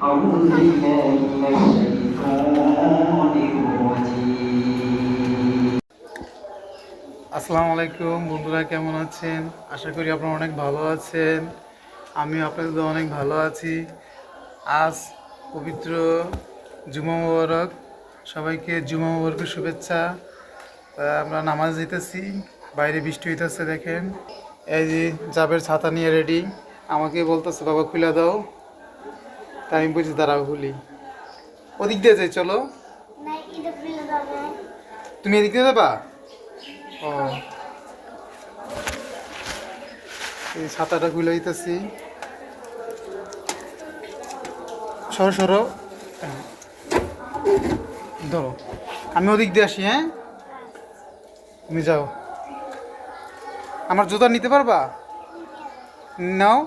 أعوذ بالله من الشيطان الرجيم আসসালামু আলাইকুম বন্ধুরা কেমন আছেন আশা করি আপনারা অনেক ভালো আছেন আমি আপনাদের অনেক ভালো আছি আজ পবিত্র জুমা মোবারক সবাইকে জুমা মোবারকের শুভেচ্ছা। তা আমরা নামাজ দিতেছি বাইরে বৃষ্টি হইতেছে দেখেন। এই যে জাবের ছাতা নিয়ে রেডি আমাকে বলতেছে বাবা খুলে দাও। তাই আমি বলছি দাঁড়াও খুলি। ওদিক দিয়ে যাই চলো। তুমি এদিক দিয়ে যাবা? ও। এই ছাতাটা খুলে দিতেছি। সরো সরো। ধরো। আমি ওদিক দিয়ে আসি হ্যাঁ? তুমি যাও। আমার জুতা নিতে পারবা? নাও।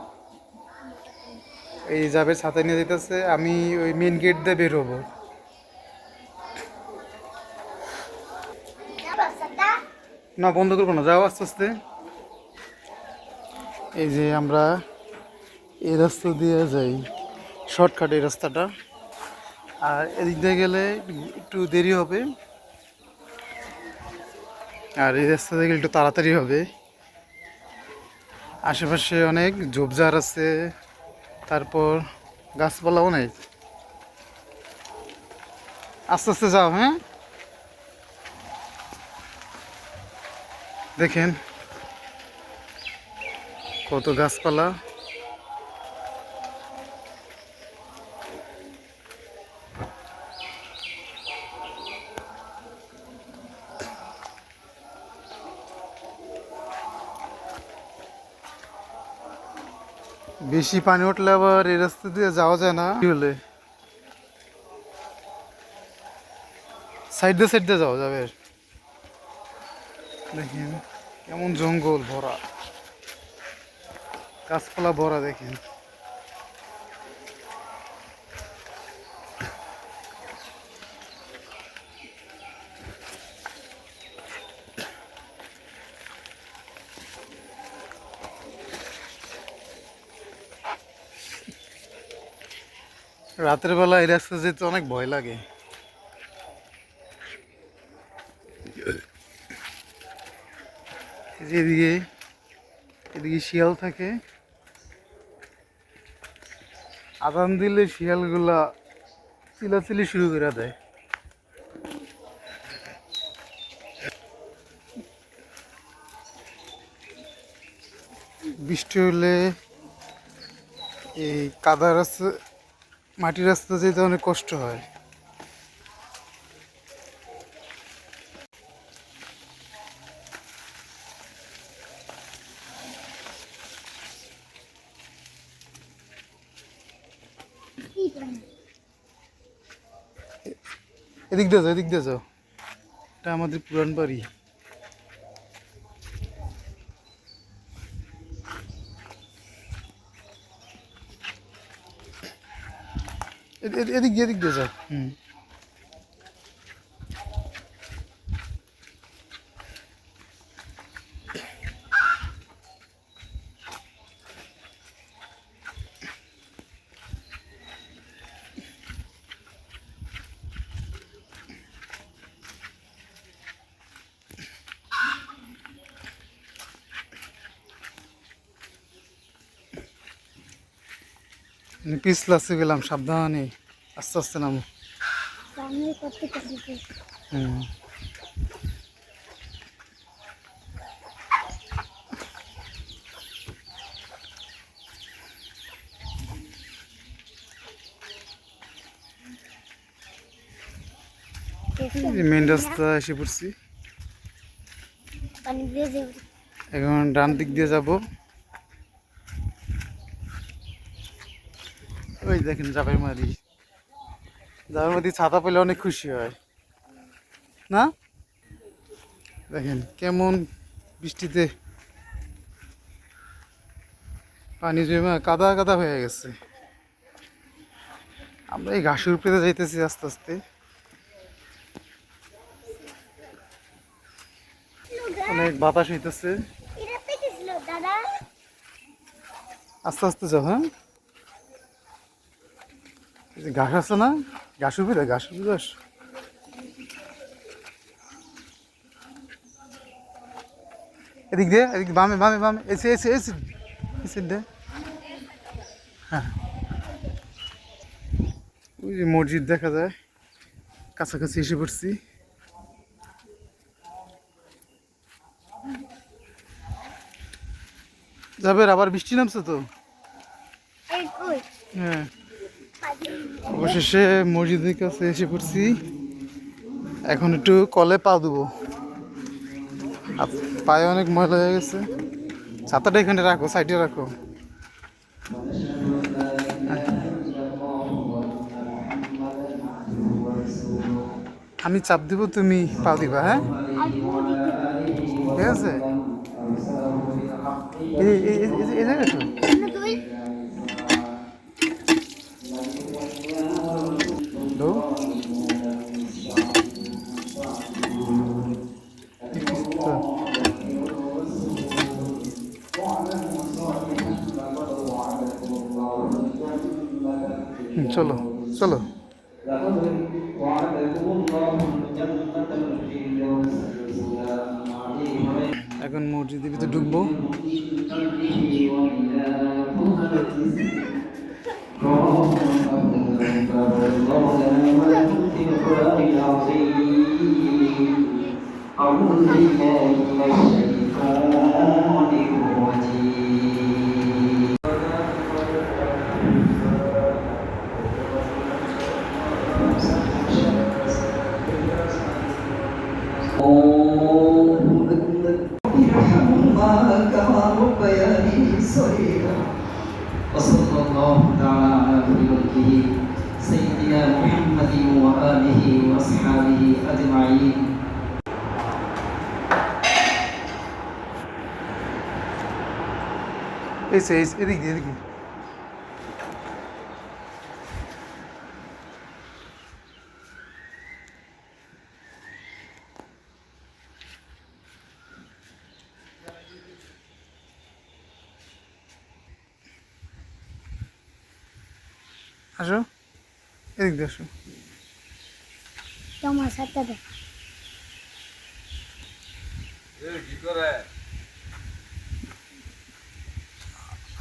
এই যাবে ছাতা নিয়ে যেতেছে আমি ওই মেন গেট দিয়ে বেরোবো না বন্ধ করব না যাও আস্তে আস্তে। এই যে আমরা এই রাস্তা দিয়ে যাই শর্টকাট এই রাস্তাটা। আর এদিক দিয়ে গেলে একটু দেরি হবে। আর এই রাস্তা গেলে একটু তাড়াতাড়ি হবে। আশেপাশে অনেক ঝোপঝাড় আছে, তারপর গাছপালা অনেক আস্তে আস্তে যাও হ্যাঁ? দেখেন কত গাছপালা। বেশি পানি উঠলে আবার এই রাস্তা দিয়ে যাওয়া যায় না। কি হলে সাইড দিয়ে সাইড দিয়ে যাওয়া যাবে। দেখেন, কেমন জঙ্গল ভরা। গাছপালা ভরা দেখেন। রাতের বেলা এই রাস্তা যেতে অনেক ভয় লাগে। এদিকে এদিকে শিয়াল থাকে। আদান দিলে শিয়ালগুলা চিলাচিলি শুরু করে দেয়। বৃষ্টি হলে এই কাদা রাস্তা মাটির রাস্তা যেতে অনেক কষ্ট হয়। এদিক দিয়ে যাও, এদিক দিয়ে যাও। এটা আমাদের পুরান বাড়ি। এ- এ- এদিক দিয়ে এদিক দিয়ে যাও হুম পিছলাসে গেলাম সাবধানে আস্তে আস্তে নামো। হুম। মেন রাস্তা এসে পড়ছি। এখন ডান দিক দিয়ে যাব। ওই দেখেন জাবের মারি। জাবের মারি ছাতা পেলে অনেক খুশি হয়। না? দেখেন কেমন বৃষ্টিতে পানি জমে কাদা কাদা হয়ে গেছে। আমরা এই ঘাসের উপরে যাইতেছি আস্তে আস্তে। অনেক বাতাস হইতেছে। আস্তে আস্তে যাও হ্যাঁ? ঘাস আছে না? ঘাস ঘাস উপরে ঘাস এদিক দিয়ে এদিক বামে বামে বামে এসে এসে এসে এসে দে। হ্যাঁ। ওই যে মসজিদ দেখা যায় কাছাকাছি এসে পড়ছি। যাবে আবার বৃষ্টি নামছে তো? হ্যাঁ। অবশেষে মসজিদের কাছে এসে পড়ছি। এখন একটু কলে পা দেবো পায়ে অনেক ময়লা হয়ে গেছে। ছাতাটা এখানে রাখো, সাইডে রাখো। আমি চাপ দিব, তুমি পা দিবা হ্যাঁ? ঠিক আছে? এই জায়গাটা। চলো চলো এখন মসজিদের ভিতরে ঢুকবো أعوذ بالله من الشيطان الرجيم وآله وأصحابه أجمعين Esse, esse, ele, ele. Achou? Ele deixou. দে।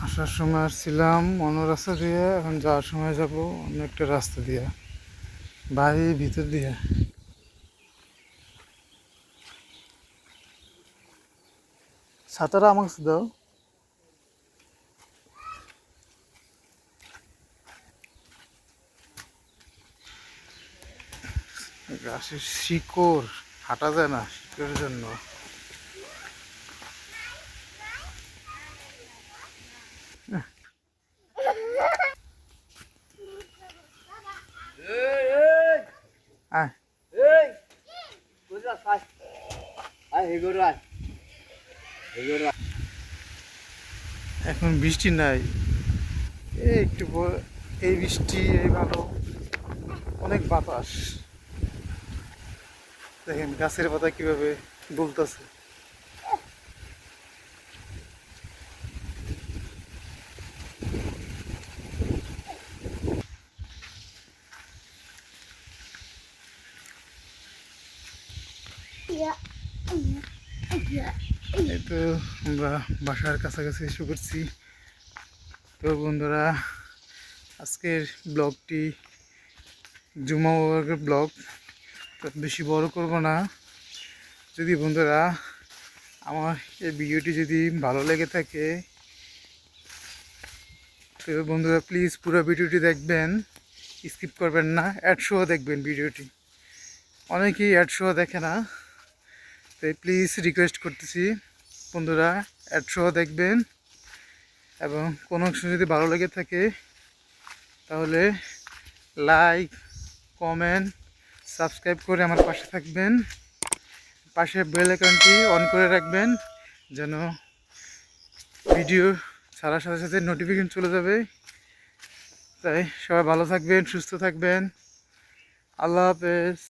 আসার সময় আসছিলাম অন্য রাস্তা দিয়ে এখন যাওয়ার সময় যাব অন্য একটা রাস্তা দিয়ে বাড়ি ভিতর দিয়ে। ছাতাটা আমাকে দাও। গাছের শিকড় হাঁটা যায় না শিকড়ের জন্য। এখন বৃষ্টি নাই। এই একটু এই বৃষ্টি, এই ভালো। অনেক বাতাস। দেখেন, গাছের পাতা কীভাবে দুলতেছে। এই তো আমরা বাসার কাছাকাছি এসে করছি তো বন্ধুরা, আজকের ব্লগটি জুমা ব্লগ। বেশি বড় করব না। যদি বন্ধুরা আমার এই ভিডিওটি যদি ভালো লেগে থাকে, তো বন্ধুরা প্লিজ পুরো ভিডিওটি দেখবেন স্কিপ করবেন না অ্যাড শো দেখবেন ভিডিওটি। অনেকেই অ্যাড শো দেখে না, তাই প্লিজ রিকোয়েস্ট করতেছি, বন্ধুরা অ্যাড সহ দেখবেন। এবং কোনো অংশ যদি ভালো লেগে থাকে, তাহলে লাইক কমেন্ট সাবস্ক্রাইব করে আমার পাশে থাকবেন। পাশে বেল আইকনটি অন করে রাখবেন, যেন ভিডিও ছাড়ার সাথে সাথে নোটিফিকেশন চলে যাবে। তাই সবাই ভালো থাকবেন, সুস্থ থাকবেন। আল্লাহ হাফেজ।